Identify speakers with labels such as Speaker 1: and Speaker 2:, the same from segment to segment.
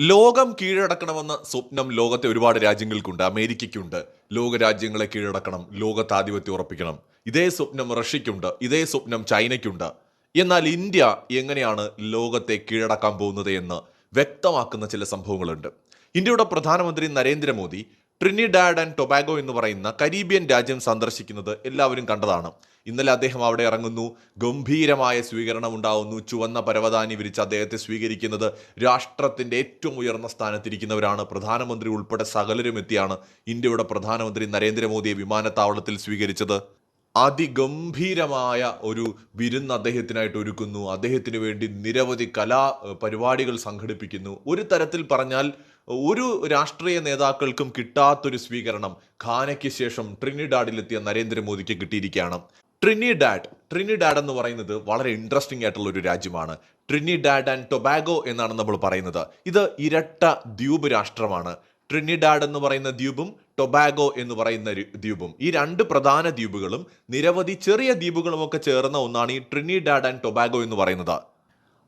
Speaker 1: ലോകം കീഴടക്കണമെന്ന സ്വപ്നം ലോകത്തെ ഒരുപാട് രാജ്യങ്ങൾക്കുണ്ട് അമേരിക്കയ്ക്കുണ്ട്. ലോകരാജ്യങ്ങളെ കീഴടക്കണം ലോകത്താധിപത്യം ഉറപ്പിക്കണം. ഇതേ സ്വപ്നം റഷ്യയ്ക്കുണ്ട് ഇതേ സ്വപ്നം ചൈനയ്ക്കുണ്ട്. എന്നാൽ ഇന്ത്യ എങ്ങനെയാണ് ലോകത്തെ കീഴടക്കാൻ പോകുന്നത് എന്ന് വ്യക്തമാക്കുന്ന ചില സംഭവങ്ങളുണ്ട്. ഇന്ത്യയുടെ പ്രധാനമന്ത്രി നരേന്ദ്രമോദി ട്രിനിഡാഡ് ആൻഡ് ടൊബാഗോ എന്ന് പറയുന്ന കരീബിയൻ രാജ്യം സന്ദർശിക്കുന്നത് എല്ലാവരും കണ്ടതാണ്. ഇന്നലെ അദ്ദേഹം അവിടെ ഇറങ്ങുന്നു. ഗംഭീരമായ സ്വീകരണം ഉണ്ടാവുന്നു. ചുവന്ന പരവതാനി വിരിച്ച് അദ്ദേഹത്തെ സ്വീകരിക്കുന്നത് രാഷ്ട്രത്തിന്റെ ഏറ്റവും ഉയർന്ന സ്ഥാനത്തിരിക്കുന്നവരാണ്. പ്രധാനമന്ത്രി ഉൾപ്പെടെ സകലരും എത്തിയാണ് ഇന്ത്യയുടെ പ്രധാനമന്ത്രി നരേന്ദ്രമോദിയെ വിമാനത്താവളത്തിൽ സ്വീകരിച്ചത്. അതിഗംഭീരമായ ഒരു വിരുന്ന് അദ്ദേഹത്തിനായിട്ട് ഒരുക്കുന്നു. അദ്ദേഹത്തിന് വേണ്ടി നിരവധി കലാ പരിപാടികൾ സംഘടിപ്പിക്കുന്നു. ഒരു തരത്തിൽ പറഞ്ഞാൽ ഒരു രാഷ്ട്രീയ നേതാക്കൾക്കും കിട്ടാത്തൊരു സ്വീകരണം ഖാനയ്ക്ക് ശേഷം ട്രിനിഡാഡിലെത്തിയ നരേന്ദ്രമോദിക്ക് കിട്ടിയിരിക്കുകയാണ്. ട്രിനിഡാഡ് ട്രിനിഡാഡ് എന്ന് പറയുന്നത് വളരെ ഇൻട്രസ്റ്റിംഗ് ആയിട്ടുള്ള ഒരു രാജ്യമാണ്. ട്രിനിഡാഡ് ആൻഡ് ടൊബാഗോ എന്നാണ് നമ്മൾ പറയുന്നത്. ഇത് ഇരട്ട ദ്വീപ് രാഷ്ട്രമാണ്. ട്രിനിഡാഡ് എന്ന് പറയുന്ന ദ്വീപും ടൊബാഗോ എന്ന് പറയുന്ന ദ്വീപും. ഈ രണ്ട് പ്രധാന ദ്വീപുകളും നിരവധി ചെറിയ ദ്വീപുകളും ഒക്കെ ചേർന്ന ഒന്നാണ് ഈ ട്രിനിഡാഡ് ആൻഡ് ടൊബാഗോ എന്ന് പറയുന്നത്.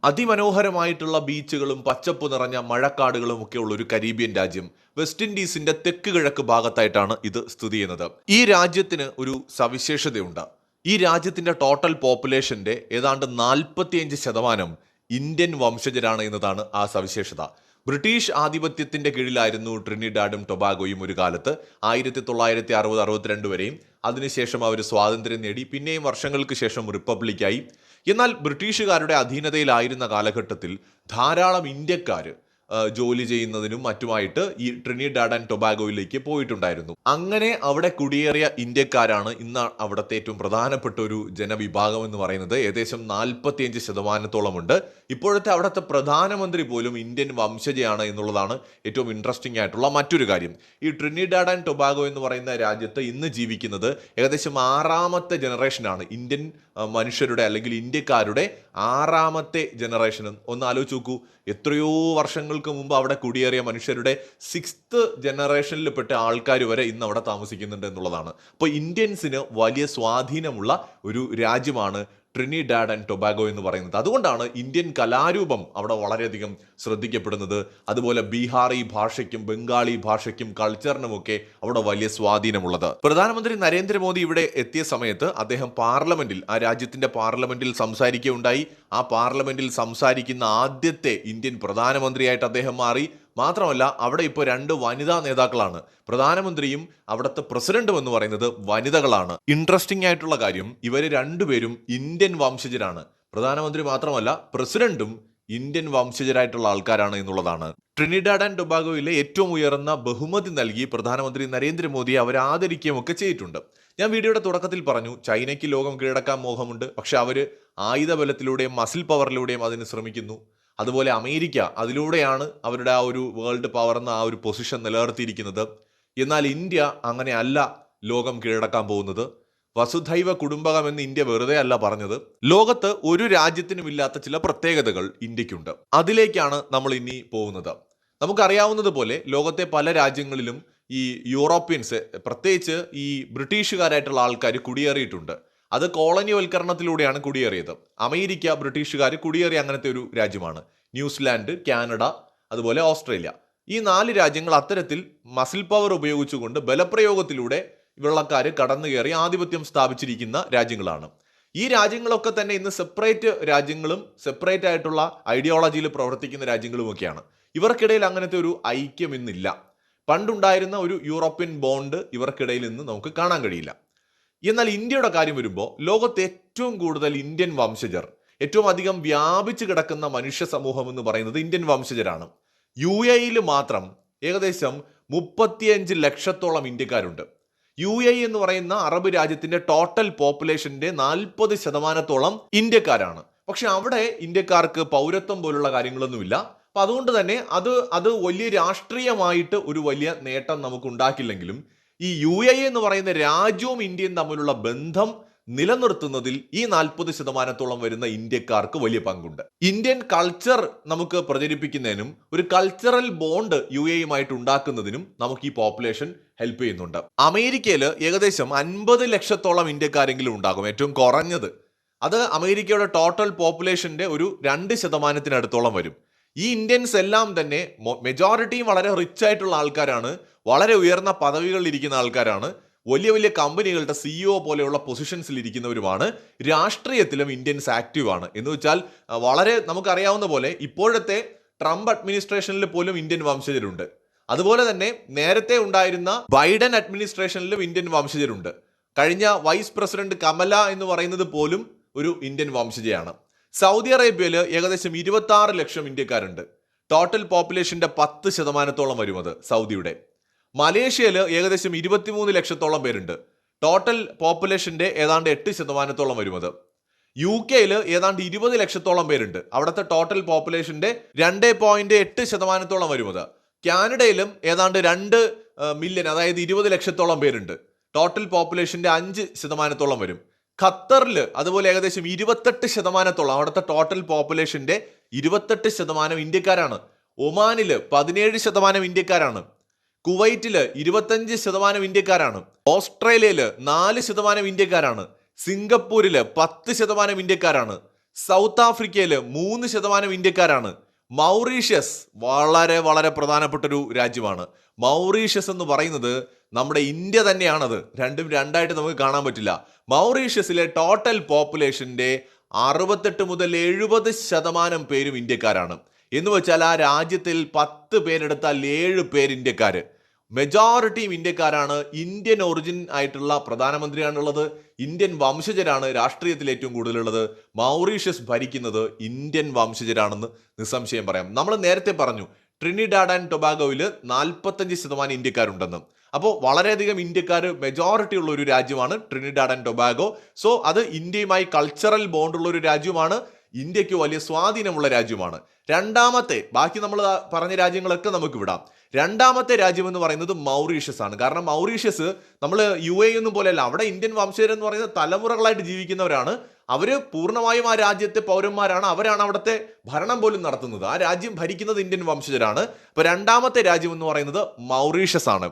Speaker 1: അതിമനോഹരമായിട്ടുള്ള ബീച്ചുകളും പച്ചപ്പ് നിറഞ്ഞ മഴക്കാടുകളും ഒക്കെ ഉള്ള ഒരു കരീബിയൻ രാജ്യം. വെസ്റ്റ് ഇൻഡീസിന്റെ തെക്ക് കിഴക്ക് ഭാഗത്തായിട്ടാണ് ഇത് സ്ഥിതി ചെയ്യുന്നത്. ഈ രാജ്യത്തിന് ഒരു സവിശേഷതയുണ്ട്. ഈ രാജ്യത്തിന്റെ ടോട്ടൽ പോപ്പുലേഷന്റെ ഏതാണ്ട് നാൽപ്പത്തിയഞ്ച് ശതമാനം ഇന്ത്യൻ വംശജരാണ് എന്നതാണ് ആ സവിശേഷത. ബ്രിട്ടീഷ് ആധിപത്യത്തിന്റെ കീഴിലായിരുന്നു ട്രിനിഡാഡും ടൊബാഗോയും ഒരു കാലത്ത്. ആയിരത്തി തൊള്ളായിരത്തി അറുപത് അറുപത്തിരണ്ട് വരെയും അതിനുശേഷം അവർ സ്വാതന്ത്ര്യം നേടി. പിന്നെയും വർഷങ്ങൾക്ക് ശേഷം റിപ്പബ്ലിക്കായി. എന്നാൽ ബ്രിട്ടീഷുകാരുടെ അധീനതയിലായിരുന്ന കാലഘട്ടത്തിൽ ധാരാളം ഇന്ത്യക്കാർ ജോലി ചെയ്യുന്നതിനും മറ്റുമായിട്ട് ഈ ട്രിനിഡാഡ് ആൻഡ് ടൊബാഗോയിലേക്ക് പോയിട്ടുണ്ടായിരുന്നു. അങ്ങനെ അവിടെ കുടിയേറിയ ഇന്ത്യക്കാരാണ് ഇന്ന് അവിടുത്തെ ഏറ്റവും പ്രധാനപ്പെട്ട ഒരു ജനവിഭാഗം എന്ന് പറയുന്നത്. ഏകദേശം നാൽപ്പത്തിയഞ്ച് ശതമാനത്തോളമുണ്ട്. ഇപ്പോഴത്തെ അവിടുത്തെ പ്രധാനമന്ത്രി പോലും ഇന്ത്യൻ വംശജയാണ് എന്നുള്ളതാണ് ഏറ്റവും ഇൻട്രസ്റ്റിംഗ് ആയിട്ടുള്ള മറ്റൊരു കാര്യം. ഈ ട്രിനിഡാഡ് ആൻഡ് ടൊബാഗോ എന്ന് പറയുന്ന രാജ്യത്ത് ഇന്ന് ജീവിക്കുന്നത് ഏകദേശം ആറാമത്തെ ജനറേഷനാണ് ഇന്ത്യൻ മനുഷ്യരുടെ അല്ലെങ്കിൽ ഇന്ത്യക്കാരുടെ ആറാമത്തെ ജനറേഷൻ ഒന്ന് ആലോചിച്ച് നോക്കൂ. എത്രയോ വർഷങ്ങൾക്ക് മുമ്പ് അവിടെ കുടിയേറിയ മനുഷ്യരുടെ സിക്സ്ത് ജനറേഷനിൽപ്പെട്ട ആൾക്കാർ വരെ ഇന്ന് അവിടെ താമസിക്കുന്നുണ്ട് എന്നുള്ളതാണ്. അപ്പോൾ ഇന്ത്യൻസിന് വലിയ സ്വാധീനമുള്ള ഒരു രാജ്യമാണ് ട്രിനിഡാഡ് ആൻഡ് ടൊബാഗോ എന്ന് പറയുന്നത്. അതുകൊണ്ടാണ് ഇന്ത്യൻ കലാരൂപം അവിടെ വളരെയധികം ശ്രദ്ധിക്കപ്പെടുന്നത്. അതുപോലെ ബീഹാറി ഭാഷയ്ക്കും ബംഗാളി ഭാഷയ്ക്കും കൾച്ചറിനുമൊക്കെ അവിടെ വലിയ സ്വാധീനമുള്ളത്. പ്രധാനമന്ത്രി നരേന്ദ്രമോദി ഇവിടെ എത്തിയ സമയത്ത് അദ്ദേഹം പാർലമെന്റിൽ ആ രാജ്യത്തിന്റെ പാർലമെന്റിൽ സംസാരിക്കുകയുണ്ടായി. ആ പാർലമെന്റിൽ സംസാരിക്കുന്ന ആദ്യത്തെ ഇന്ത്യൻ പ്രധാനമന്ത്രിയായിട്ട് അദ്ദേഹം മാറി. മാത്രമല്ല അവിടെ ഇപ്പോൾ രണ്ട് വനിതാ നേതാക്കളാണ്. പ്രധാനമന്ത്രിയും അവിടുത്തെ പ്രസിഡന്റും എന്ന് പറയുന്നത് വനിതകളാണ്. ഇൻട്രസ്റ്റിംഗ് ആയിട്ടുള്ള കാര്യം ഇവർ രണ്ടുപേരും ഇന്ത്യൻ വംശജരാണ്. പ്രധാനമന്ത്രി മാത്രമല്ല പ്രസിഡന്റും ഇന്ത്യൻ വംശജരായിട്ടുള്ള ആൾക്കാരാണ് എന്നുള്ളതാണ്. ട്രിനിഡാഡ് ആൻഡ് ടൊബാഗോയിലെ ഏറ്റവും ഉയർന്ന ബഹുമതി നൽകി പ്രധാനമന്ത്രി നരേന്ദ്രമോദിയെ അവർ ആദരിക്കുകയും ഒക്കെ ചെയ്തിട്ടുണ്ട്. ഞാൻ വീഡിയോയുടെ തുടക്കത്തിൽ പറഞ്ഞു ചൈനയ്ക്ക് ലോകം കീഴടക്കാൻ മോഹമുണ്ട് പക്ഷെ അവർ ആയുധബലത്തിലൂടെയും മസിൽ പവറിലൂടെയും അതിന് ശ്രമിക്കുന്നു. അതുപോലെ അമേരിക്ക അതിലൂടെയാണ് അവരുടെ ആ ഒരു വേൾഡ് പവർ എന്ന ആ ഒരു പൊസിഷൻ നിലനിർത്തിയിരിക്കുന്നത്. എന്നാൽ ഇന്ത്യ അങ്ങനെ അല്ല ലോകം കീഴടക്കാൻ പോകുന്നത്. വസുധൈവ കുടുംബകം എന്ന് ഇന്ത്യ വെറുതെ അല്ല പറഞ്ഞത്. ലോകത്ത് ഒരു രാജ്യത്തിനും ഇല്ലാത്ത ചില പ്രത്യേകതകൾ ഇന്ത്യക്കുണ്ട്. അതിലേക്കാണ് നമ്മൾ ഇനി പോകുന്നത്. നമുക്കറിയാവുന്നത് പോലെ ലോകത്തെ പല രാജ്യങ്ങളിലും ഈ യൂറോപ്യൻസ് പ്രത്യേകിച്ച് ഈ ബ്രിട്ടീഷുകാരായിട്ടുള്ള ആൾക്കാർ കുടിയേറിയിട്ടുണ്ട്. അത് കോളനിവൽക്കരണത്തിലൂടെയാണ് കുടിയേറിയത്. അമേരിക്ക ബ്രിട്ടീഷുകാർ കുടിയേറിയ അങ്ങനത്തെ ഒരു രാജ്യമാണ്. ന്യൂസിലാൻഡ് കാനഡ അതുപോലെ ഓസ്ട്രേലിയ. ഈ നാല് രാജ്യങ്ങൾ അത്തരത്തിൽ മസിൽ പവർ ഉപയോഗിച്ചുകൊണ്ട് ബലപ്രയോഗത്തിലൂടെ വെള്ളക്കാർ കടന്നു കയറി ആധിപത്യം സ്ഥാപിച്ചിരിക്കുന്ന രാജ്യങ്ങളാണ്. ഈ രാജ്യങ്ങളൊക്കെ തന്നെ ഇന്ന് സെപ്പറേറ്റ് രാജ്യങ്ങളും സെപ്പറേറ്റ് ആയിട്ടുള്ള ഐഡിയോളജിയിൽ പ്രവർത്തിക്കുന്ന രാജ്യങ്ങളുമൊക്കെയാണ്. ഇവർക്കിടയിൽ അങ്ങനത്തെ ഒരു ഐക്യം ഇന്നില്ല. പണ്ടുണ്ടായിരുന്ന ഒരു യൂറോപ്യൻ ബോണ്ട് ഇവർക്കിടയിൽ നിന്ന് നമുക്ക് കാണാൻ കഴിയില്ല. എന്നാൽ ഇന്ത്യയുടെ കാര്യം വരുമ്പോൾ ലോകത്ത് ഏറ്റവും കൂടുതൽ ഇന്ത്യൻ വംശജർ ഏറ്റവും അധികം വ്യാപിച്ചു കിടക്കുന്ന മനുഷ്യ സമൂഹം എന്ന് പറയുന്നത് ഇന്ത്യൻ വംശജരാണ്. യു എയിൽ മാത്രം ഏകദേശം മുപ്പത്തിയഞ്ച് ലക്ഷത്തോളം ഇന്ത്യക്കാരുണ്ട്. യു എ എന്ന് പറയുന്ന അറബ് രാജ്യത്തിന്റെ ടോട്ടൽ പോപ്പുലേഷന്റെ നാൽപ്പത് ശതമാനത്തോളം ഇന്ത്യക്കാരാണ്. പക്ഷെ അവിടെ ഇന്ത്യക്കാർക്ക് പൗരത്വം പോലുള്ള കാര്യങ്ങളൊന്നുമില്ല. അപ്പൊ അതുകൊണ്ട് തന്നെ അത് അത് വലിയ രാഷ്ട്രീയമായിട്ട് ഒരു വലിയ നേട്ടം നമുക്ക് ഉണ്ടാക്കില്ലെങ്കിലും ഈ യു എ എന്ന് പറയുന്ന രാജ്യവും ഇന്ത്യയും തമ്മിലുള്ള ബന്ധം നിലനിർത്തുന്നതിൽ ഈ നാൽപ്പത് ശതമാനത്തോളം വരുന്ന ഇന്ത്യക്കാർക്ക് വലിയ പങ്കുണ്ട്. ഇന്ത്യൻ കൾച്ചർ നമുക്ക് പ്രചരിപ്പിക്കുന്നതിനും ഒരു കൾച്ചറൽ ബോണ്ട് യു എയുമായിട്ട് ഉണ്ടാക്കുന്നതിനും നമുക്ക് ഈ പോപ്പുലേഷൻ ഹെൽപ്പ് ചെയ്യുന്നുണ്ട്. അമേരിക്കയിൽ ഏകദേശം അൻപത് ലക്ഷത്തോളം ഇന്ത്യക്കാരെങ്കിലും ഉണ്ടാകും ഏറ്റവും കുറഞ്ഞത്. അത് അമേരിക്കയുടെ ടോട്ടൽ പോപ്പുലേഷന്റെ ഒരു രണ്ട് ശതമാനത്തിനടുത്തോളം വരും. ഈ ഇന്ത്യൻസ് എല്ലാം തന്നെ മെജോറിറ്റിയും വളരെ റിച്ച് ആയിട്ടുള്ള ആൾക്കാരാണ്. വളരെ ഉയർന്ന പദവികളിൽ ഇരിക്കുന്ന ആൾക്കാരാണ്. വലിയ വലിയ കമ്പനികളുടെ സിഇഒ പോലെയുള്ള പൊസിഷൻസിൽ ഇരിക്കുന്നവരുമാണ്. രാഷ്ട്രീയത്തിലും ഇന്ത്യൻസ് ആക്റ്റീവ് ആണ്. എന്ന് വെച്ചാൽ വളരെ നമുക്കറിയാവുന്ന പോലെ ഇപ്പോഴത്തെ ട്രംപ് അഡ്മിനിസ്ട്രേഷനിൽ പോലും ഇന്ത്യൻ വംശജരുണ്ട്. അതുപോലെ തന്നെ നേരത്തെ ഉണ്ടായിരുന്ന ബൈഡൻ അഡ്മിനിസ്ട്രേഷനിലും ഇന്ത്യൻ വംശജരുണ്ട്. കഴിഞ്ഞ വൈസ് പ്രസിഡന്റ് കമല എന്ന് പറയുന്നത് പോലും ഒരു ഇന്ത്യൻ വംശജയാണ്. സൗദി അറേബ്യയിൽ ഏകദേശം ഇരുപത്തി ആറ് ലക്ഷം ഇന്ത്യക്കാരുണ്ട്. ടോട്ടൽ പോപ്പുലേഷന്റെ പത്ത് ശതമാനത്തോളം വരും അത് സൗദിയുടെ. മലേഷ്യയിൽ ഏകദേശം ഇരുപത്തിമൂന്ന് ലക്ഷത്തോളം പേരുണ്ട്. ടോട്ടൽ പോപ്പുലേഷന്റെ ഏതാണ്ട് എട്ട് ശതമാനത്തോളം വരും അത്. യു കെയിൽ ഏതാണ്ട് ഇരുപത് ലക്ഷത്തോളം പേരുണ്ട്. അവിടുത്തെ ടോട്ടൽ പോപ്പുലേഷന്റെ രണ്ട് പോയിന്റ് എട്ട് ശതമാനത്തോളം വരും അത്. കാനഡയിലും ഏതാണ്ട് രണ്ട് മില്യൺ അതായത് ഇരുപത് ലക്ഷത്തോളം പേരുണ്ട്. ടോട്ടൽ പോപ്പുലേഷന്റെ അഞ്ച് ശതമാനത്തോളം വരും. ഖത്തറിൽ അതുപോലെ ഏകദേശം ഇരുപത്തെട്ട് ശതമാനത്തോളം അവിടുത്തെ ടോട്ടൽ പോപ്പുലേഷന്റെ ഇരുപത്തെട്ട് ശതമാനം ഇന്ത്യക്കാരാണ്. ഒമാനിൽ പതിനേഴ് ശതമാനം ഇന്ത്യക്കാരാണ്. കുവൈറ്റിൽ ഇരുപത്തഞ്ച് ശതമാനം ഇന്ത്യക്കാരാണ്. ഓസ്ട്രേലിയയിൽ നാല് ശതമാനം ഇന്ത്യക്കാരാണ്. സിംഗപ്പൂരിൽ പത്ത് ശതമാനം ഇന്ത്യക്കാരാണ്. സൗത്ത് ആഫ്രിക്കയിൽ മൂന്ന് ശതമാനം ഇന്ത്യക്കാരാണ്. മൗറീഷ്യസ് വളരെ വളരെ പ്രധാനപ്പെട്ട ഒരു രാജ്യമാണ്. മൗറീഷ്യസ് എന്ന് പറയുന്നത് നമ്മുടെ ഇന്ത്യ തന്നെയാണത്. രണ്ടും രണ്ടായിട്ട് നമുക്ക് കാണാൻ പറ്റില്ല. മൗറീഷ്യസിലെ ടോട്ടൽ പോപ്പുലേഷന്റെ അറുപത്തെട്ട് മുതൽ എഴുപത് ശതമാനം പേരും ഇന്ത്യക്കാരാണ്. എന്ന് വെച്ചാൽ ആ രാജ്യത്തിൽ പത്ത് പേരെടുത്താൽ ഏഴ് പേര് ഇന്ത്യക്കാർ മെജോറിറ്റിയും ഇന്ത്യക്കാരാണ്. ഇന്ത്യൻ ഒറിജിൻ ആയിട്ടുള്ള പ്രധാനമന്ത്രിയാണുള്ളത്. ഇന്ത്യൻ വംശജരാണ് രാഷ്ട്രീയത്തിൽ ഏറ്റവും കൂടുതലുള്ളത്. മൗറീഷ്യസ് ഭരിക്കുന്നത് ഇന്ത്യൻ വംശജരാണെന്ന് നിസ്സംശയം പറയാം. നമ്മൾ നേരത്തെ പറഞ്ഞു ട്രിനിഡാഡ് ആൻഡ് ടൊബാഗോയിൽ നാൽപ്പത്തഞ്ച് ശതമാനം ഇന്ത്യക്കാരുണ്ടെന്ന്. അപ്പോൾ വളരെയധികം ഇന്ത്യക്കാർ മെജോറിറ്റി ഉള്ള ഒരു രാജ്യമാണ് ട്രിനിഡാഡ് ആൻഡ് ടൊബാഗോ സോ അത് ഇന്ത്യയുമായി കൾച്ചറൽ ബോണ്ടുള്ള ഒരു രാജ്യമാണ്. ഇന്ത്യയ്ക്ക് വലിയ സ്വാധീനമുള്ള രാജ്യമാണ്. രണ്ടാമത്തെ ബാക്കി നമ്മൾ പറഞ്ഞ രാജ്യങ്ങളൊക്കെ നമുക്ക് വിടാം. രണ്ടാമത്തെ രാജ്യം എന്ന് പറയുന്നത് മൗറീഷ്യസ് ആണ്. കാരണം മൗറീഷ്യസ് നമ്മൾ യു എ ഒന്നും പോലെയല്ല അവിടെ ഇന്ത്യൻ വംശജരെന്ന് പറയുന്നത് തലമുറകളായിട്ട് ജീവിക്കുന്നവരാണ്. അവർ പൂർണമായും ആ രാജ്യത്തെ പൗരന്മാരാണ്. അവരാണ് അവിടുത്തെ ഭരണം പോലും നടത്തുന്നത്. ആ രാജ്യം ഭരിക്കുന്നത് ഇന്ത്യൻ വംശജരാണ്. അപ്പോൾ രണ്ടാമത്തെ രാജ്യം എന്ന് പറയുന്നത് മൗറീഷ്യസ് ആണ്.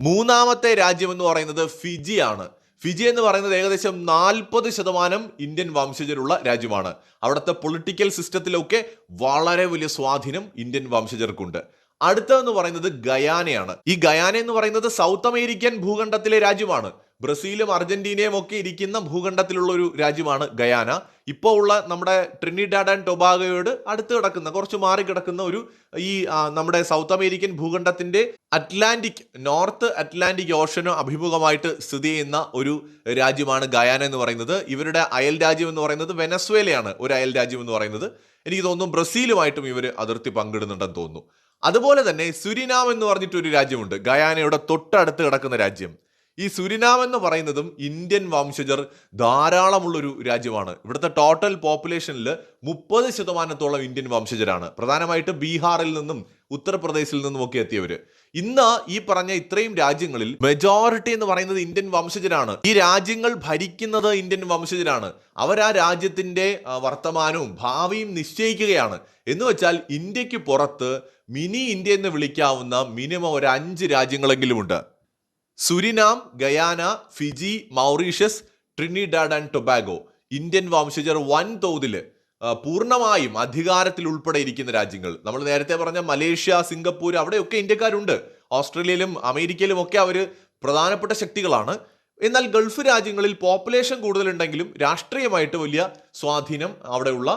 Speaker 1: മൂന്നാമത്തെ രാജ്യം എന്ന് പറയുന്നത് ഫിജിയാണ്. ഫിജി എന്ന് പറയുന്നത് ഏകദേശം നാൽപ്പത് ശതമാനം ഇന്ത്യൻ വംശജരുള്ള രാജ്യമാണ്. അവിടുത്തെ പൊളിറ്റിക്കൽ സിസ്റ്റത്തിലൊക്കെ വളരെ വലിയ സ്വാധീനം ഇന്ത്യൻ വംശജർക്കുണ്ട്. അടുത്തതെന്ന് പറയുന്നത് ഗയാനയാണ്. ഈ ഗയാന എന്ന് പറയുന്നത് സൗത്ത് അമേരിക്കൻ ഭൂഖണ്ഡത്തിലെ രാജ്യമാണ്. ബ്രസീലും അർജന്റീനയും ഒക്കെ ഇരിക്കുന്ന ഭൂഖണ്ഡത്തിലുള്ള ഒരു രാജ്യമാണ് ഗയാന. ഇപ്പോൾ ഉള്ള നമ്മുടെ ട്രിനിഡാഡ് ആൻഡ് ടൊബാഗോയോട് അടുത്ത് കിടക്കുന്ന കുറച്ച് മാറി കിടക്കുന്ന ഒരു ഈ നമ്മുടെ സൗത്ത് അമേരിക്കൻ ഭൂഖണ്ഡത്തിന്റെ അറ്റ്ലാന്റിക് നോർത്ത് അറ്റ്ലാന്റിക് ഓഷനോ അഭിമുഖമായിട്ട് സ്ഥിതി ചെയ്യുന്ന ഒരു രാജ്യമാണ് ഗയാന എന്ന് പറയുന്നത്. ഇവരുടെ അയൽ രാജ്യം എന്ന് പറയുന്നത് വെനസ്വേലയാണ്. ഒരു അയൽ രാജ്യം എന്ന് പറയുന്നത്. എനിക്ക് തോന്നുന്നു ബ്രസീലുമായിട്ടും ഇവർ അതിർത്തി പങ്കിടുന്നുണ്ടെന്ന് തോന്നുന്നു. അതുപോലെ തന്നെ സുരിനാം എന്ന് പറഞ്ഞിട്ടൊരു രാജ്യമുണ്ട്. ഗയാനയുടെ തൊട്ടടുത്ത് കിടക്കുന്ന രാജ്യം. ഈ സുരിനാം എന്ന് പറയുന്നതും ഇന്ത്യൻ വംശജർ ധാരാളമുള്ളൊരു രാജ്യമാണ്. ഇവിടുത്തെ ടോട്ടൽ പോപ്പുലേഷനിൽ മുപ്പത് ശതമാനത്തോളം ഇന്ത്യൻ വംശജരാണ്. പ്രധാനമായിട്ട് ബീഹാറിൽ നിന്നും ഉത്തർപ്രദേശിൽ നിന്നും ഒക്കെ എത്തിയവര്. ഇന്ന് ഈ പറഞ്ഞ ഇത്രയും രാജ്യങ്ങളിൽ മെജോറിറ്റി എന്ന് പറയുന്നത് ഇന്ത്യൻ വംശജരാണ്. ഈ രാജ്യങ്ങൾ ഭരിക്കുന്നത് ഇന്ത്യൻ വംശജരാണ്. അവർ ആ രാജ്യത്തിന്റെ വർത്തമാനവും ഭാവിയും നിശ്ചയിക്കുകയാണ്. എന്ന് വെച്ചാൽ ഇന്ത്യയ്ക്ക് പുറത്ത് മിനി ഇന്ത്യ എന്ന് വിളിക്കാവുന്ന മിനിമം ഒരു അഞ്ച് രാജ്യങ്ങളെങ്കിലും ഉണ്ട്. Suriname Guyana Fiji Mauritius Trinidad and Tobago. Indian വംശജർ വൻതോതിൽ പൂർണമായും അധികാരത്തിൽ ഉൾപ്പെടെ ഇരിക്കുന്ന രാജ്യങ്ങൾ. നമ്മൾ നേരത്തെ പറഞ്ഞ മലേഷ്യ സിംഗപ്പൂർ അവിടെയൊക്കെ ഇന്ത്യക്കാരുണ്ട്. ഓസ്ട്രേലിയയിലും അമേരിക്കയിലും ഒക്കെ അവർ പ്രധാനപ്പെട്ട ശക്തികളാണ്. എന്നാൽ ഗൾഫ് രാജ്യങ്ങളിൽ പോപ്പുലേഷൻ കൂടുതലുണ്ടെങ്കിലും രാഷ്ട്രീയമായിട്ട് വലിയ സ്വാധീനം അവിടെയുള്ള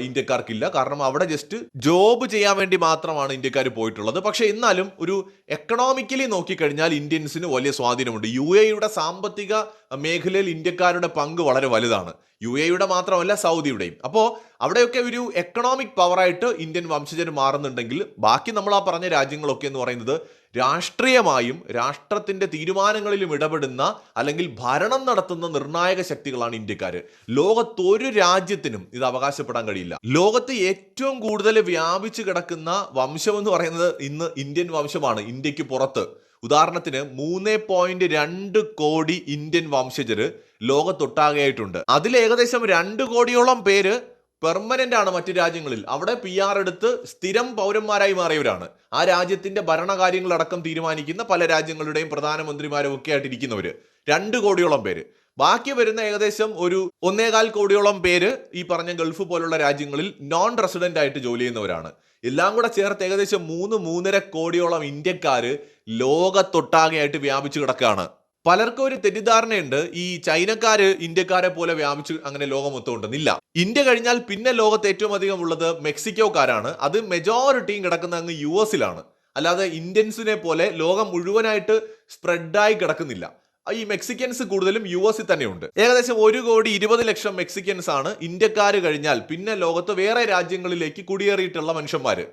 Speaker 1: ഇന്ത്യക്കാർക്കില്ല. കാരണം അവിടെ ജസ്റ്റ് ജോബ് ചെയ്യാൻ വേണ്ടി മാത്രമാണ് ഇന്ത്യക്കാർ പോയിട്ടുള്ളത്. പക്ഷേ എന്നാലും ഒരു എക്കണോമിക്കലി നോക്കിക്കഴിഞ്ഞാൽ ഇന്ത്യൻസിന് വലിയ സ്വാധീനമുണ്ട്. യു എയുടെ സാമ്പത്തിക മേഖലയിൽ ഇന്ത്യക്കാരുടെ പങ്ക് വളരെ വലുതാണ്. യു എയുടെ മാത്രമല്ല സൗദിയുടെയും. അപ്പോൾ അവിടെയൊക്കെ ഒരു എക്കണോമിക് പവറായിട്ട് ഇന്ത്യൻ വംശജർ മാറുന്നുണ്ടെങ്കിൽ ബാക്കി നമ്മൾ ആ പറഞ്ഞ രാജ്യങ്ങളൊക്കെ എന്ന് പറയുന്നത് രാഷ്ട്രീയമായും രാഷ്ട്രത്തിന്റെ തീരുമാനങ്ങളിലും ഇടപെടുന്ന അല്ലെങ്കിൽ ഭരണം നടത്തുന്ന നിർണായക ശക്തികളാണ് ഇന്ത്യക്കാർ ലോകത്തൊരു രാജ്യത്തിനും ഇത് അവകാശപ്പെടാൻ കഴിയില്ല. ലോകത്ത് ഏറ്റവും കൂടുതൽ വ്യാപിച്ചു കിടക്കുന്ന വംശം എന്ന് പറയുന്നത് ഇന്ന് ഇന്ത്യൻ വംശമാണ് ഇന്ത്യയ്ക്ക് പുറത്ത്. ഉദാഹരണത്തിന് മൂന്ന് പോയിന്റ് രണ്ട് കോടി ഇന്ത്യൻ വംശജര് ലോകത്തൊട്ടാകെയായിട്ടുണ്ട്. അതിൽ ഏകദേശം രണ്ട് കോടിയോളം പേര് പെർമനന്റ് ആണ് മറ്റു രാജ്യങ്ങളിൽ. അവിടെ പി ആർ എടുത്ത് സ്ഥിരം പൗരന്മാരായി മാറിയവരാണ്. ആ രാജ്യത്തിന്റെ ഭരണകാര്യങ്ങളടക്കം തീരുമാനിക്കുന്ന പല രാജ്യങ്ങളുടെയും പ്രധാനമന്ത്രിമാരും ഒക്കെ ആയിട്ടിരിക്കുന്നവർ രണ്ട് കോടിയോളം പേര്. ബാക്കി വരുന്ന ഏകദേശം ഒരു ഒന്നേകാൽ കോടിയോളം പേര് ഈ പറഞ്ഞ ഗൾഫ് പോലുള്ള രാജ്യങ്ങളിൽ നോൺ റെസിഡന്റ് ആയിട്ട് ജോലി ചെയ്യുന്നവരാണ്. എല്ലാം കൂടെ ചേർത്ത് ഏകദേശം മൂന്ന് മൂന്നര കോടിയോളം ഇന്ത്യക്കാര് ലോകത്തൊട്ടാകെയായിട്ട് വ്യാപിച്ചു കിടക്കുകയാണ്. പലർക്കും ഒരു തെറ്റിദ്ധാരണയുണ്ട്. ഈ ചൈനക്കാര് ഇന്ത്യക്കാരെ പോലെ വ്യാപിച്ച് അങ്ങനെ ലോകം മൊത്തം ഉണ്ടെന്നില്ല ഇന്ത്യ കഴിഞ്ഞാൽ പിന്നെ ലോകത്ത് ഏറ്റവും അധികം ഉള്ളത് മെക്സിക്കോക്കാരാണ്. അത് മെജോറിറ്റിയും കിടക്കുന്ന അങ്ങ് യു എസിലാണ് അല്ലാതെ ഇന്ത്യൻസിനെ പോലെ ലോകം മുഴുവനായിട്ട് സ്പ്രെഡായി കിടക്കുന്നില്ല. ഈ മെക്സിക്കൻസ് കൂടുതലും യു എസിൽ തന്നെയുണ്ട്. ഏകദേശം ഒരു കോടി ഇരുപത് ലക്ഷം മെക്സിക്കൻസ് ആണ് ഇന്ത്യക്കാര് കഴിഞ്ഞാൽ പിന്നെ ലോകത്ത് വേറെ രാജ്യങ്ങളിലേക്ക് കുടിയേറിയിട്ടുള്ള മനുഷ്യന്മാര്.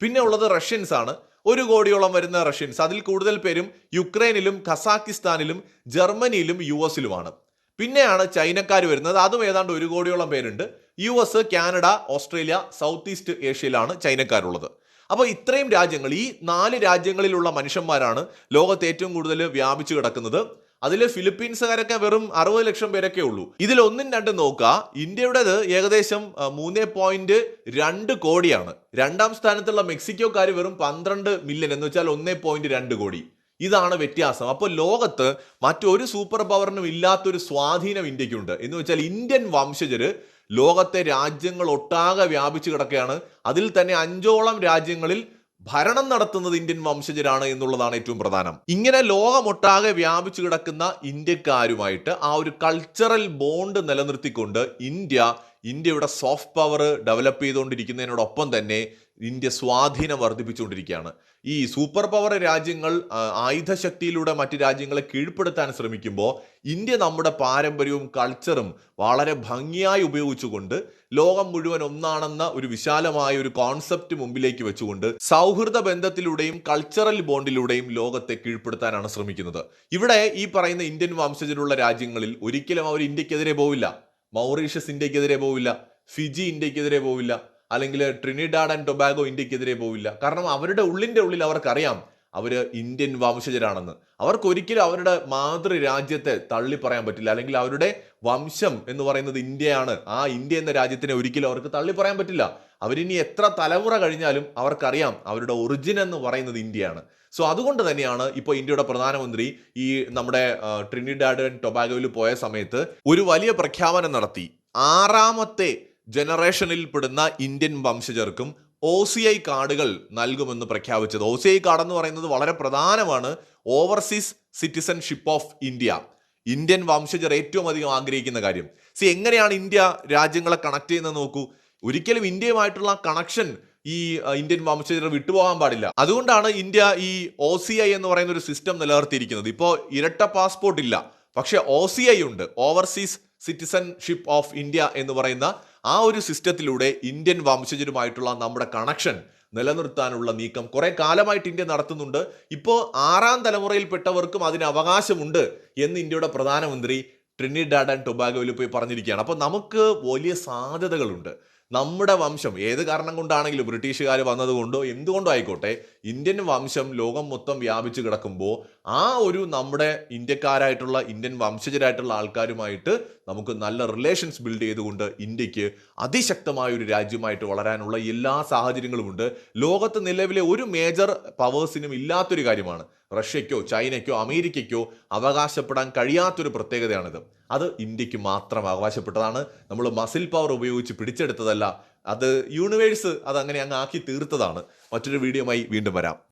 Speaker 1: പിന്നെ ഉള്ളത് റഷ്യൻസ് ആണ്. ഒരു കോടിയോളം വരുന്ന റഷ്യൻസ്. അതിൽ കൂടുതൽ പേരും യുക്രൈനിലും ഖസാക്കിസ്ഥാനിലും ജർമ്മനിയിലും യു എസിലുമാണ് പിന്നെയാണ് ചൈനക്കാർ വരുന്നത്. അതും ഏതാണ്ട് ഒരു കോടിയോളം പേരുണ്ട്. U S Canada Australia south east ഏഷ്യയിലാണ് ചൈനക്കാരുള്ളത്. അപ്പോൾ ഇത്രയും രാജ്യങ്ങൾ ഈ നാല് രാജ്യങ്ങളിലുള്ള മനുഷ്യന്മാരാണ് ലോകത്ത് ഏറ്റവും കൂടുതൽ വ്യാപിച്ചു കിടക്കുന്നത്. അതിൽ ഫിലിപ്പീൻസുകാരൊക്കെ വെറും അറുപത് ലക്ഷം പേരൊക്കെ ഉള്ളൂ. ഇതിൽ ഒന്നും രണ്ടും നോക്കുക ഇന്ത്യയുടേത് ഏകദേശം മൂന്ന് പോയിന്റ് രണ്ട് കോടിയാണ്. രണ്ടാം സ്ഥാനത്തുള്ള മെക്സിക്കോക്കാർ വെറും പന്ത്രണ്ട് മില്യൺ എന്ന് വെച്ചാൽ ഒന്നേ പോയിന്റ് രണ്ട് കോടി. ഇതാണ് വ്യത്യാസം. അപ്പോൾ ലോകത്ത് മറ്റൊരു സൂപ്പർ പവറിനും ഇല്ലാത്തൊരു സ്വാധീനം ഇന്ത്യക്കുണ്ട് എന്ന് വെച്ചാൽ ഇന്ത്യൻ വംശജര് ലോകത്തെ രാജ്യങ്ങൾ ഒട്ടാകെ വ്യാപിച്ചു കിടക്കുകയാണ്. അതിൽ തന്നെ അഞ്ചോളം രാജ്യങ്ങളിൽ ഭരണം നടത്തുന്നത് ഇന്ത്യൻ വംശജരാണ് എന്നുള്ളതാണ് ഏറ്റവും പ്രധാനം. ഇങ്ങനെ ലോകമൊട്ടാകെ വ്യാപിച്ചു കിടക്കുന്ന ഇന്ത്യക്കാരുമായിട്ട് ആ ഒരു കൾച്ചറൽ ബോണ്ട് നിലനിർത്തിക്കൊണ്ട് ഇന്ത്യ ഇന്ത്യയുടെ സോഫ്റ്റ് പവർ ഡെവലപ്പ് ചെയ്തുകൊണ്ടിരിക്കുന്നതിനോടൊപ്പം തന്നെ ഇന്ത്യ സ്വാധീനം വർദ്ധിപ്പിച്ചുകൊണ്ടിരിക്കുകയാണ്. ഈ സൂപ്പർ പവർ രാജ്യങ്ങൾ ആയുധശക്തിയിലൂടെ മറ്റു രാജ്യങ്ങളെ കീഴ്പ്പെടുത്താൻ ശ്രമിക്കുമ്പോൾ ഇന്ത്യ നമ്മുടെ പാരമ്പര്യവും കൾച്ചറും വളരെ ഭംഗിയായി ഉപയോഗിച്ചുകൊണ്ട് ലോകം മുഴുവൻ ഒന്നാണെന്ന ഒരു വിശാലമായ ഒരു കോൺസെപ്റ്റ് മുമ്പിലേക്ക് വെച്ചുകൊണ്ട് സൗഹൃദ ബന്ധത്തിലൂടെയും കൾച്ചറൽ ബോണ്ടിലൂടെയും ലോകത്തെ കീഴ്പ്പെടുത്താനാണ് ശ്രമിക്കുന്നത്. ഇവിടെ ഈ പറയുന്ന ഇന്ത്യൻ വംശജരുള്ള രാജ്യങ്ങളിൽ ഒരിക്കലും അവർ ഇന്ത്യക്കെതിരെ പോവില്ല. മൗറീഷ്യസ് ഇന്ത്യക്കെതിരെ പോവില്ല. ഫിജി ഇന്ത്യക്കെതിരെ പോവില്ല. അല്ലെങ്കിൽ ട്രിനിഡാഡ് ആൻഡ് ടൊബാഗോ ഇന്ത്യക്കെതിരെ പോവില്ല. കാരണം അവരുടെ ഉള്ളിന്റെ ഉള്ളിൽ അവർക്കറിയാം അവർ ഇന്ത്യൻ വംശജരാണെന്ന്. അവർക്ക് ഒരിക്കലും അവരുടെ മാതൃരാജ്യത്തെ തള്ളി പറയാൻ പറ്റില്ല. അല്ലെങ്കിൽ അവരുടെ വംശം എന്ന് പറയുന്നത് ഇന്ത്യയാണ്. ആ ഇന്ത്യ എന്ന രാജ്യത്തിനെ ഒരിക്കലും അവർക്ക് തള്ളി പറയാൻ പറ്റില്ല. അവരിനി എത്ര തലമുറ കഴിഞ്ഞാലും അവർക്കറിയാം അവരുടെ ഒറിജിൻ എന്ന് പറയുന്നത് ഇന്ത്യയാണ്. സോ അതുകൊണ്ട് തന്നെയാണ് ഇപ്പോൾ ഇന്ത്യയുടെ പ്രധാനമന്ത്രി ഈ നമ്മുടെ ട്രിനിഡാഡ് ആൻഡ് ടൊബാഗോയിൽ പോയ സമയത്ത് ഒരു വലിയ പ്രഖ്യാപനം നടത്തി. ആറാമത്തെ ജനറേഷനിൽ പെടുന്ന ഇന്ത്യൻ വംശജർക്കും ഒ സി ഐ കാർഡുകൾ നൽകുമെന്ന് പ്രഖ്യാപിച്ചത്. ഒ സി ഐ കാർഡ് എന്ന് പറയുന്നത് വളരെ പ്രധാനമാണ്. Overseas citizenship of India Indian വംശജർ ഏറ്റവും അധികം ആഗ്രഹിക്കുന്ന കാര്യം. സി എങ്ങനെയാണ് ഇന്ത്യ രാജ്യങ്ങളെ കണക്ട് ചെയ്യുന്നത് നോക്കൂ. ഒരിക്കലും ഇന്ത്യയുമായിട്ടുള്ള കണക്ഷൻ ഈ ഇന്ത്യൻ വംശജർ വിട്ടുപോകാൻ പാടില്ല. അതുകൊണ്ടാണ് ഇന്ത്യ ഈ ഒ സി ഐ എന്ന് പറയുന്ന ഒരു സിസ്റ്റം നിലനിർത്തിയിരിക്കുന്നത്. ഇപ്പോൾ ഇരട്ട പാസ്പോർട്ട് ഇല്ല. പക്ഷേ ഒ സി ഐ ഉണ്ട്. ഓവർസീസ് സിറ്റിസൺഷിപ്പ് ഓഫ് ഇന്ത്യ എന്ന് പറയുന്ന ആ ഒരു സിസ്റ്റത്തിലൂടെ ഇന്ത്യൻ വംശജരുമായിട്ടുള്ള നമ്മുടെ കണക്ഷൻ നിലനിർത്താനുള്ള നീക്കം കുറേ കാലമായിട്ട് ഇന്ത്യ നടത്തുന്നുണ്ട്. ഇപ്പോൾ ആറാം തലമുറയിൽപ്പെട്ടവർക്കും അതിന് അവകാശമുണ്ട് എന്ന് ഇന്ത്യയുടെ പ്രധാനമന്ത്രി ട്രിനിഡാഡ് ആൻഡ് ടൊബാഗോയിൽ പോയി പറഞ്ഞിരിക്കുകയാണ്. അപ്പോൾ നമുക്ക് വലിയ സാധ്യതകളുണ്ട്. നമ്മുടെ വംശം ഏത് കാരണം കൊണ്ടാണെങ്കിലും ബ്രിട്ടീഷുകാർ വന്നതുകൊണ്ടോ എന്തുകൊണ്ടോ ആയിക്കോട്ടെ ഇന്ത്യൻ വംശം ലോകം മൊത്തം വ്യാപിച്ചു കിടക്കുമ്പോൾ ആ ഒരു നമ്മുടെ ഇന്ത്യക്കാരായിട്ടുള്ള ഇന്ത്യൻ വംശജരായിട്ടുള്ള ആൾക്കാരുമായിട്ട് നമുക്ക് നല്ല റിലേഷൻസ് ബിൽഡ് ചെയ്തുകൊണ്ട് ഇന്ത്യയ്ക്ക് അതിശക്തമായ ഒരു രാജ്യമായിട്ട് വളരാനുള്ള എല്ലാ സാഹചര്യങ്ങളുമുണ്ട് ലോകത്ത് നിലവിലെ ഒരു മേജർ പവേഴ്സിനും ഇല്ലാത്തൊരു കാര്യമാണ്. റഷ്യയ്ക്കോ ചൈനയ്ക്കോ അമേരിക്കയ്ക്കോ അവകാശപ്പെടാൻ കഴിയാത്തൊരു പ്രത്യേകതയാണിത്. അത് ഇന്ത്യയ്ക്ക് മാത്രം അവകാശപ്പെട്ടതാണ്. നമ്മൾ മസിൽ പവർ ഉപയോഗിച്ച് പിടിച്ചെടുത്തതല്ല. അത് യൂണിവേഴ്സ് അത് അങ്ങനെ അങ്ങ് ആക്കി തീർത്തതാണ്. മറ്റൊരു വീഡിയോയുമായി വീണ്ടും വരാം.